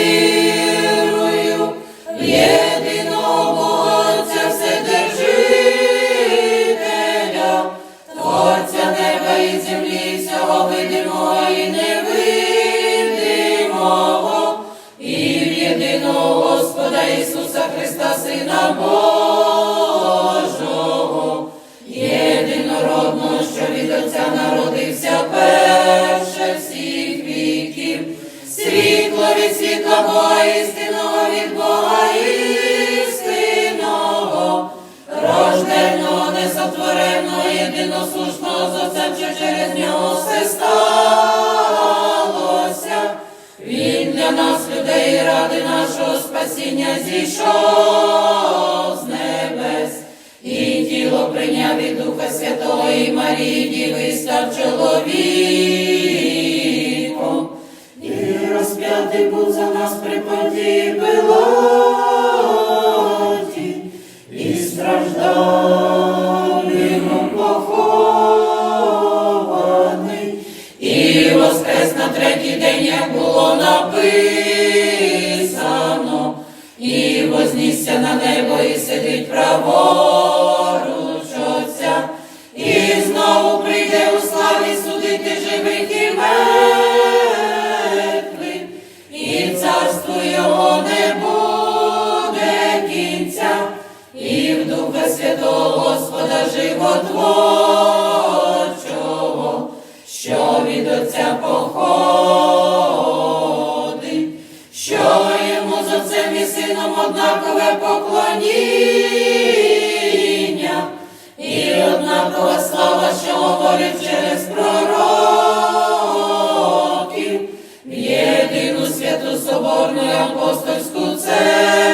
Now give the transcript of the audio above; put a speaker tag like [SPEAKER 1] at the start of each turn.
[SPEAKER 1] Вірую єдиного Отця Вседержителя, Творця неба і землі, всього видимого світло від світла істинного від Бога істинного, рожденого, несотвореного, єдиносушного з Отцем, що через нього все сталося. Він для нас, людей, ради нашого спасіння зійшов з небес, і тіло прийняв від Духа Святого і Марії Діви став чоловіком. Воскрес на третій день, як було написано, і вознісся на небо, і сидить праворуч Отця, і знову прийде у славі судити живих і мертвих, і царству його не буде кінця, і в Духа Святого Господа животворчого, Отцем і Сином однакове поклоніння, і однакова слава, що говорить через пророків, єдину святу соборну і апостольську церкву,